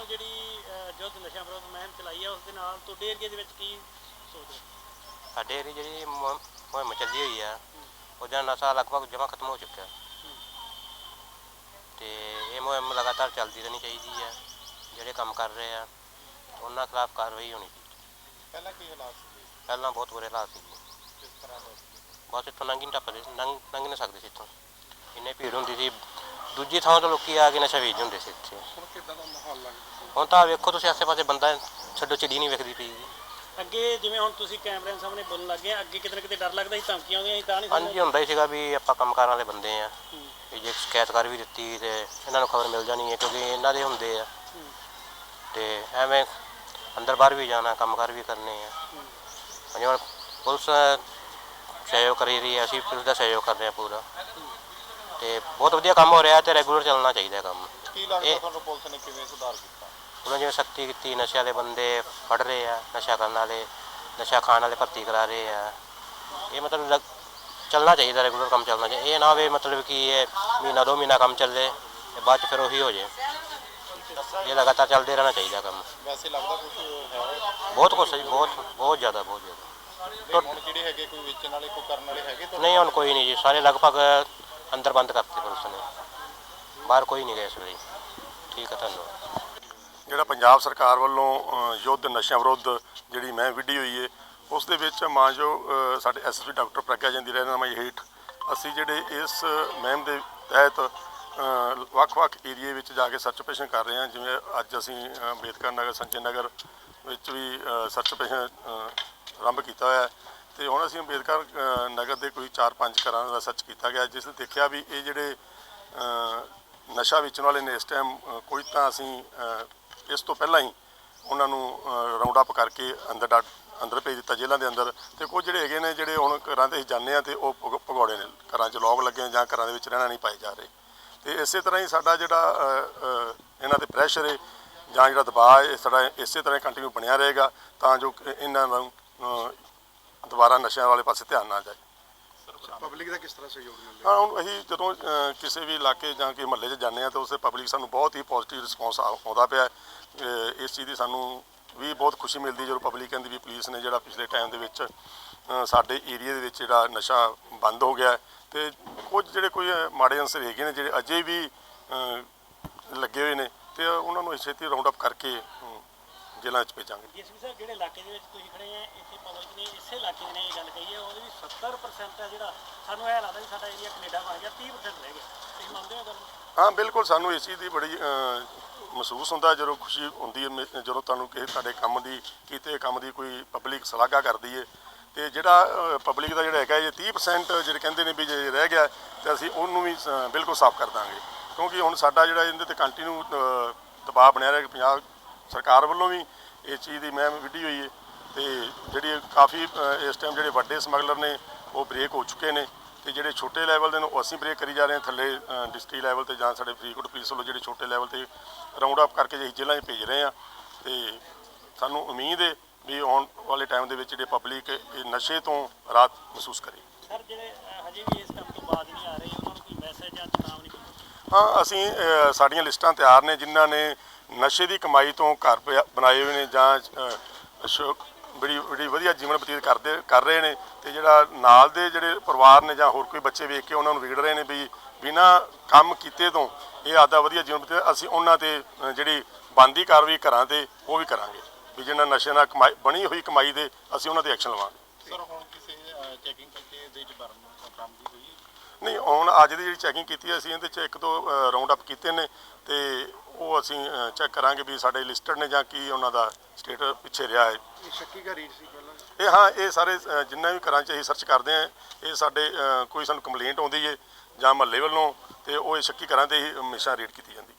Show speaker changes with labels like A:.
A: ਵੱਲੋਂ ਜਿਹੜੀ
B: ਸਾਡੇ ਜਿਹੜੀ ਮੁਹਿੰਮ ਮੁਹਿੰਮ ਚੱਲੀ ਹੋਈ ਆ ਉਹਦਾ ਨਸ਼ਾ ਲਗਭਗ ਜਮਾ ਖਤਮ ਹੋ ਚੁੱਕਿਆ। ਤੇ ਇਹ ਮੁਹਿੰਮ ਲਗਾਤਾਰ ਚੱਲਦੀ ਰਹਿਣੀ ਚਾਹੀਦੀ ਆ ਜਿਹੜੇ ਕੰਮ ਕਰ ਰਹੇ ਆ ਉਹਨਾਂ ਖਿਲਾਫ ਕਾਰਵਾਈ ਹੋਣੀ ਚਾਹੀਦੀ।
C: ਪਹਿਲਾਂ ਕੀ ਹਾਲਾਤ ਸੀ?
B: ਪਹਿਲਾਂ ਬਹੁਤ ਬੁਰੇ ਹਾਲਾਤ ਸੀ
C: ਕਿਸ ਤਰ੍ਹਾਂ ਦੇ
B: ਬਹੁਤ ਇੱਥੋਂ ਲੰਘ ਹੀ ਨਹੀਂ ਟੱਪਦੇ ਨਹੀਂ ਸਕਦੇ ਸੀ ਇੱਥੋਂ। ਇੰਨੇ ਭੀੜ ਹੁੰਦੀ ਸੀ ਦੂਜੀ ਥਾਂ ਤੋਂ ਲੋਕੀ ਆ ਕੇ ਨਸ਼ਾ ਵੇਚਦੇ ਹੁੰਦੇ ਸੀ ਇੱਥੇ।
C: ਹੁਣ ਕਿੱਦਾਂ ਦਾ ਮਾਹੌਲ ਲੱਗਦਾ
B: ਹੁਣ ਤਾਂ ਵੇਖੋ ਤੁਸੀਂ ਆਸੇ ਪਾਸੇ ਬੰਦਾ ਛੱਡੋ ਚਿੜੀ ਨਹੀਂ ਵੇਖਦੀ ਪਈ ਜੀ।
A: ਅੱਗੇ ਜਿਵੇਂ ਹੁਣ ਤੁਸੀਂ ਕੈਮਰਿਆਂ ਸਾਹਮਣੇ ਬੋਲਣ ਲੱਗੇ ਅੱਗੇ ਕਿਤੇ ਨਾ ਕਿਤੇ ਡਰ ਲੱਗਦਾ ਸੀ ਧਮਕੀਆਂ ਆਉਂਦੀਆਂ ਸੀ ਤਾਂ ਨਹੀਂ
B: ਹਾਂਜੀ ਹੁੰਦਾ ਹੀ ਸੀਗਾ ਵੀ ਆਪਾਂ ਕੰਮਕਾਰ ਵਾਲੇ ਬੰਦੇ ਆ।
A: ਹੂੰ।
B: ਵੀ ਜੇ ਸ਼ਿਕਾਇਤ ਕਰ ਵੀ ਦਿੱਤੀ ਤੇ ਇਹਨਾਂ ਨੂੰ ਖਬਰ ਮਿਲ ਜਾਣੀ ਹੈ ਕਿਉਂਕਿ ਇਹਨਾਂ ਦੇ ਹੁੰਦੇ ਆ।
A: ਹੂੰ।
B: ਤੇ ਐਵੇਂ ਅੰਦਰ ਬਾਹਰ ਵੀ ਜਾਣਾ ਕੰਮਕਾਰ ਵੀ ਕਰਨੇ ਆ।
A: ਹੂੰ।
B: ਹਾਂਜੀ ਹੁਣ ਪੁਲਿਸ ਸਹਿਯੋਗ ਕਰੀ ਰਹੀ ਹੈ ਅਸੀਂ ਪੁਲਿਸ ਦਾ ਸਹਿਯੋਗ ਕਰ ਰਹੇ ਹਾਂ ਪੂਰਾ। ਤੇ ਬਹੁਤ ਵਧੀਆ ਕੰਮ ਹੋ ਰਿਹਾ ਤੇ ਰੈਗੂਲਰ ਚੱਲਣਾ ਚਾਹੀਦਾ ਹੈ ਕੰਮ।
C: ਕੀ ਲੱਗਦਾ ਤੁਹਾਨੂੰ ਪੁਲਿਸ ਨੇ ਕਿਵੇਂ ਸੁਧਾਰ ਕੀਤਾ?
B: ਉਹਨਾਂ ਜਿਵੇਂ ਸਖਤੀ ਕੀਤੀ ਨਸ਼ੇ ਵਾਲੇ ਬੰਦੇ ਫੜ ਰਹੇ ਆ ਨਸ਼ਾ ਕਰਨ ਵਾਲੇ ਨਸ਼ਾ ਖਾਣ ਵਾਲੇ ਭਰਤੀ ਕਰਾ ਰਹੇ ਆ। ਇਹ ਮਤਲਬ ਲਗ- ਚੱਲਣਾ ਚਾਹੀਦਾ ਰੈਗੂਲਰ ਕੰਮ ਚੱਲਣਾ ਚਾਹੀਦਾ। ਇਹ ਨਾ ਹੋਵੇ ਮਤਲਬ ਕਿ ਇਹ ਮਹੀਨਾ ਦੋ ਮਹੀਨਾ ਕੰਮ ਚੱਲੇ ਤੇ ਬਾਅਦ ਚ ਫਿਰ ਉਹੀ ਹੋ ਜੇ। ਇਹ ਲਗਾਤਾਰ ਚੱਲਦੇ ਰਹਿਣਾ ਚਾਹੀਦਾ ਕੰਮ।
C: ਵੈਸੇ ਲੱਗਦਾ ਕੁਝ ਹੈ?
B: ਬਹੁਤ ਕੁਛ ਹੈ ਜੀ ਬਹੁਤ ਬਹੁਤ ਜ਼ਿਆਦਾ ਬਹੁਤ ਜ਼ਿਆਦਾ।
C: ਤੇ ਹੁਣ ਜਿਹੜੇ ਹੈਗੇ ਕੋਈ ਵੇਚਣ ਵਾਲੇ ਕੋਈ ਕਰਨ ਵਾਲੇ ਹੈਗੇ ਤਾਂ
B: ਨਹੀਂ ਹੁਣ ਕੋਈ ਨਹੀਂ ਜੀ। ਸਾਰੇ ਲਗਭਗ ਅੰਦਰ ਬੰਦ ਕਰਤੇ ਪੁਲਿਸ ਨੇ। ਬਾਹਰ ਕੋਈ ਨਹੀਂ ਗਿਆ ਇਸ ਵੇਲੇ। ਠੀਕ ਹੈ ਧੰਨਵਾਦ।
D: ਜਿਹੜਾ ਪੰਜਾਬ ਸਰਕਾਰ ਵੱਲੋਂ ਯੁੱਧ ਨਸ਼ਿਆਂ ਵਿਰੁੱਧ ਜਿਹੜੀ ਮੈਂ ਵਿੱਢੀ ਹੋਈ ਹੈ ਉਸ ਦੇ ਵਿੱਚ ਮਾਨਯੋਗ ਅ, ਸਾਡੇ ਐਸਐਸਪੀ ਡਾਕਟਰ ਪ੍ਰਗਿਆ ਜੰਦੀ ਰਹਿਨਮਾਈ ਹੇਠ ਅਸੀਂ ਜਿਹੜੇ ਇਸ ਮਹਿਮ ਦੇ ਤਹਿਤ ਵੱਖ-ਵੱਖ ਏਰੀਏ ਵਿੱਚ ਜਾ ਕੇ ਸਰਚ ਆਪਰੇਸ਼ਨ ਕਰ ਰਹੇ ਹਾਂ ਜਿਵੇਂ ਅੱਜ ਅਸੀਂ ਅੰਬੇਦਕਰ ਨਗਰ ਸੰਜੇ ਨਗਰ ਵਿੱਚ ਵੀ ਸਰਚ ਆਪਰੇਸ਼ਨ ਆਰੰਭ ਕੀਤਾ ਹੋਇਆ ਤੇ ਹੁਣ ਅਸੀਂ ਅੰਬੇਦਕਰ ਨਗਰ ਦੇ ਕੋਈ 4-5 ਘਰਾਂ ਦਾ ਸਰਚ ਕੀਤਾ ਗਿਆ, ਜਿਸ ਨੇ ਦੇਖਿਆ ਵੀ ਇਹ ਜਿਹੜੇ ਨਸ਼ਾ ਵੇਚਣ ਵਾਲੇ ਨੇ ਇਸ ਟਾਈਮ ਕੋਈ ਤਾਂ ਅਸੀਂ ਇਸ ਤੋਂ ਪਹਿਲਾਂ ਹੀ ਉਹਨਾਂ ਨੂੰ ਰਾਉਂਡ ਅਪ ਕਰਕੇ ਅੰਦਰ ਡਾ- ਅੰਦਰ ਭੇਜ ਦਿੱਤਾ, ਜੇਲ੍ਹਾਂ ਦੇ ਅੰਦਰ। ਤੇ ਕੁਝ ਜਿਹੜੇ ਹੈਗੇ ਨੇ, ਜਿਹੜੇ ਹੁਣ ਘਰਾਂ ਤੇ ਅਸੀਂ ਜਾਂਦੇ ਆ ਤੇ ਉਹ ਭਗ- ਭਗੌੜੇ ਨੇ, ਘਰਾਂ 'ਚ ਲੋਕ ਲੱਗੇ ਜਾਂ ਘਰਾਂ ਦੇ ਵਿੱਚ ਰਹਿਣਾ ਨਹੀਂ ਪਾਏ ਜਾ ਰਹੇ। ਤੇ ਇਸੇ ਤਰ੍ਹਾਂ ਹੀ ਸਾਡਾ ਜਿਹੜਾ ਇਹਨਾਂ ਦੇ ਪ੍ਰੈਸ਼ਰ ਹੈ ਜਾਂ ਜਿਹੜਾ ਦਬਾਅ ਹੈ ਸਾਡਾ ਇਸੇ ਤਰ੍ਹਾਂ ਕੰਟੀਨਿਊ ਬਣਿਆ ਰਹੇਗਾ, ਤਾਂ ਜੋ ਇਹਨਾਂ ਨੂੰ ਦੁਬਾਰਾ ਨਸ਼ਿਆਂ ਵਾਲੇ ਪਾਸੇ ਧਿਆਨ ਨਾ ਜਾਏ
C: ਪਬਲਿਕ ਦਾ ਕਿਸ ਤਰ੍ਹਾਂ ਸਹਿਯੋਗ ਮਿਲਦਾ
D: ਹਾਂ ਹੁਣ ਅਸੀਂ ਜਦੋਂ ਅ, ਕਿਸੇ ਵੀ ਇਲਾਕੇ ਜਾਂ ਕਿ ਮਹੱਲੇ 'ਚ ਜਾਂਦੇ ਆ ਤਾਂ ਉਸੇ ਪਬਲਿਕ ਸਾਨੂੰ ਬਹੁਤ ਹੀ ਪੋਜ਼ਿਟਿਵ ਰਿਸਪੌਂਸ ਆਉਂਦਾ ਪਿਆ ਹੈ। ਅ, ਇਸ ਚੀਜ਼ ਦੀ ਸਾਨੂੰ ਵੀ ਬਹੁਤ ਖੁਸ਼ੀ ਮਿਲਦੀ ਜਦੋਂ ਪਬਲਿਕ ਕਹਿੰਦੀ ਵੀ ਪੁਲਿਸ ਨੇ ਜਿਹੜਾ ਪਿਛਲੇ ਟਾਈਮ ਦੇ ਵਿੱਚ ਅ, ਸਾਡੇ ਏਰੀਆ ਦੇ ਵਿੱਚ ਜਿਹੜਾ ਨਸ਼ਾ ਬੰਦ ਹੋ ਗਿਆ ਹੈ ਤੇ ਕੁਝ ਜਿਹੜੇ ਕੋਈ ਅ, ਮਾੜੇ ਅੰਸਰ ਹੈਗੇ ਨੇ ਜਿਹੜੇ ਅਜੇ ਵੀ ਅ, ਲੱਗੇ ਹੋਏ ਨੇ ਤੇ ਉਹਨਾਂ ਨੂੰ ਅਸੀਂ ਛੇਤੀ ਰਾਉਂਡ ਅਪ ਕਰਕੇ ਅ, ਜੇਲ੍ਹਾਂ 'ਚ ਭੇਜਾਂਗੇ।
A: ਡੀਐਸਪੀ ਸਾਹਿਬ ਜਿਹੜੇ ਇਲਾਕੇ ਦੇ ਵਿੱਚ ਤੁਸੀਂ ਖੜੇ ਆ ਇੱਥੇ ਪਬਲਿਕ ਨੇ ਇਸੇ ਇਲਾਕੇ ਦੇ ਨੇ ਇਹ ਗੱਲ ਕਹੀ ਹੈ ਉਹਦੇ ਵੀ 70% ਹੈ ਜਿਹੜਾ ਸਾਨੂੰ ਇਹ ਲੱਗਦਾ ਵੀ ਸਾਡਾ ਏਰੀਆ ਕੈਨੇਡਾ ਬਣ ਗਿਆ 30% ਰਹਿ ਗਿਆ। ਤੁਸੀਂ ਮੰਨਦੇ ਹੋ ਗੱਲ?
D: ਹਾਂ ਬਿਲਕੁਲ ਸਾਨੂੰ ਇਸ ਚੀਜ਼ ਦੀ ਬੜੀ ਮਹਿਸੂਸ ਹੁੰਦਾ ਜਦੋਂ ਖੁਸ਼ੀ ਹੁੰਦੀ ਹੈ ਜਦੋਂ ਤੁਹਾਨੂੰ ਕਿਸੇ ਤੁਹਾਡੇ ਕੰਮ ਦੀ ਕੀਤੇ ਕੰਮ ਦੀ ਕੋਈ ਪਬਲਿਕ ਸ਼ਲਾਘਾ ਕਰਦੀ ਹੈ ਤੇ ਜਿਹੜਾ ਪਬਲਿਕ ਦਾ ਜਿਹੜਾ ਹੈਗਾ ਇਹ 30% ਜਿਹੜੇ ਕਹਿੰਦੇ ਨੇ ਵੀ ਜੇ ਰਹਿ ਗਿਆ ਤੇ ਅਸੀਂ ਉਹਨੂੰ ਵੀ ਬਿਲਕੁਲ ਸਾਫ਼ ਕਰ ਦਾਂਗੇ। ਕਿਉਂਕਿ ਹੁਣ ਸਾਡਾ ਜਿਹੜਾ ਇਹਦੇ ਤੇ ਕੰਟੀਨਿਊ ਦਬਾਅ ਬਣਿਆ ਰਿਹਾ ਕਿ ਪੰਜਾਬ ਸਰਕਾਰ ਵੱਲੋਂ ਵੀ ਇਸ ਚੀਜ਼ ਦੀ ਮੈਂ ਵੀਡੀਓ ਹੋਈ ਹੈ ਤੇ ਜਿਹੜੀ ਕਾਫੀ ਇਸ ਟਾਈਮ ਜਿਹੜੇ ਵੱਡੇ ਸਮਗਲਰ ਨੇ ਉਹ ਬ੍ਰੇਕ ਹੋ ਚੁੱਕੇ ਨੇ ਤੇ ਜਿਹੜੇ ਛੋਟੇ ਲੈਵਲ ਦੇ ਨੇ ਉਹ ਅਸੀਂ ਬ੍ਰੇਕ ਕਰੀ ਜਾ ਰਹੇ ਹਾਂ ਥੱਲੇ ਡਿਸਟ੍ਰਿਕਟ ਲੈਵਲ ਤੇ ਜਾਂ ਸਾਡੇ ਫਰੀਦਕੋਟ ਪੁਲਿਸ ਵੱਲੋਂ ਜਿਹੜੇ ਛੋਟੇ ਲੈਵਲ ਤੇ ਰਾਉਂਡ ਅਪ ਕਰਕੇ ਅਸੀਂ ਜੇਲ੍ਹਾਂ 'ਚ ਭੇਜ ਰਹੇ ਹਾਂ ਤੇ ਸਾਨੂੰ ਉਮੀਦ ਹੈ ਵੀ ਆਉਣ ਵਾਲੇ ਟਾਈਮ ਦੇ ਵਿੱਚ ਜਿਹੜੇ ਪਬਲਿਕ ਇਹ ਨਸ਼ੇ ਤੋਂ ਰਾਹਤ ਮਹਿਸੂਸ ਕਰੇ।
A: ਸਰ ਜਿਹੜੇ ਹਜੇ ਵੀ ਇਸ ਕੰਮ ਤੋਂ ਬਾਅਦ ਨਹੀਂ ਆ ਰਹੇ ਉਹਨਾਂ ਨੂੰ ਕੋਈ ਮੈਸੇਜ ਜਾਂ ਚੇਤਾਵਨੀ
D: ਹਾਂ ਅਸੀਂ ਸਾਡੀਆਂ ਲਿਸਟਾਂ ਤਿਆਰ ਨੇ ਜਿਨ੍ਹਾਂ ਨੇ ਨਸ਼ੇ ਦੀ ਕਮਾਈ ਤੋਂ ਘਰ ਬਣਾਏ ਹੋਏ ਨੇ ਜਾਂ ਬੜੀ ਬੜੀ ਵਧੀਆ ਜੀਵਨ ਬਤੀਤ ਕਰਦੇ ਕਰ ਰਹੇ ਨੇ ਤੇ ਜਿਹੜਾ ਨਾਲ ਦੇ ਜਿਹੜੇ ਪਰਿਵਾਰ ਨੇ ਜਾਂ ਹੋਰ ਕੋਈ ਬੱਚੇ ਵੇਖ ਕੇ ਉਹਨਾਂ ਨੂੰ ਵਿਗੜ ਰਹੇ ਨੇ ਵੀ ਬਿਨਾ ਕੰਮ ਕੀਤੇ ਤੋਂ ਇਹ ਆਦਾ ਵਧੀਆ ਜੀਵਨ ਬਤੀਤ ਅਸੀਂ ਉਹਨਾਂ ਤੇ ਜਿਹੜੀ ਬੰਦੀ ਕਾਰਵਾਈ ਘਰਾਂ ਤੇ, ਉਹ ਵੀ ਕਰਾਂਗੇ। ਵੀ ਜਿਹਨਾਂ ਨਸ਼ੇ ਨਾਲ ਕਮਾਈ ਬਣੀ ਹੋਈ ਕਮਾਈ ਦੇ ਅਸੀਂ ਉਹਨਾਂ ਤੇ ਐਕਸ਼ਨ ਲਵਾਂਗੇ।
C: ਸਰ, ਹੁਣ ਕਿਸੇ ਚੈਕਿੰਗ ਕਰਕੇ ਇਹਦੇ ਵਿੱਚ ਬਰਨ ਬਰਾਮਦੀ ਹੋਈ
D: ਨਹੀਂ ਹੁਣ ਅੱਜ ਦੀ ਜਿਹੜੀ ਚੈਕਿੰਗ ਕੀਤੀ ਅਸੀਂ ਇਹਦੇ ਚ ਇੱਕ ਦੋ ਰਾਉਂਡ ਅਪ ਕੀਤੇ ਨੇ ਤੇ ਉਹ ਅਸੀਂ ਚੈੱਕ ਕਰਾਂਗੇ ਵੀ ਸਾਡੇ ਲਿਸਟਡ ਨੇ ਜਾਂ ਕੀ ਉਹਨਾਂ ਦਾ ਸਟੇਟ ਪਿੱਛੇ ਰਿਹਾ ਹੈ।
C: ਇਹ ਸ਼ੱਕੀ ਦਾ ਰੀਡ ਸੀ ਪਹਿਲਾਂ।
D: ਇਹ ਹਾਂ ਇਹ ਸਾਰੇ ਜਿੰਨਾ ਵੀ ਘਰਾਂ 'ਚ ਅਸੀਂ ਸਰਚ ਕਰਦੇ ਆ ਇਹ ਸਾਡੇ ਕੋਈ ਸਾਨੂੰ ਕੰਪਲੇਂਟ ਆਉਂਦੀ ਹੈ ਜਾਂ ਮਹੱਲੇ ਵੱਲੋਂ ਤੇ ਉਹ ਇਹ ਸ਼ੱਕੀ ਘਰਾਂ ਤੇ ਹੀ ਹਮੇਸ਼ਾ ਰੇਡ ਕੀਤੀ ਜਾਂਦੀ।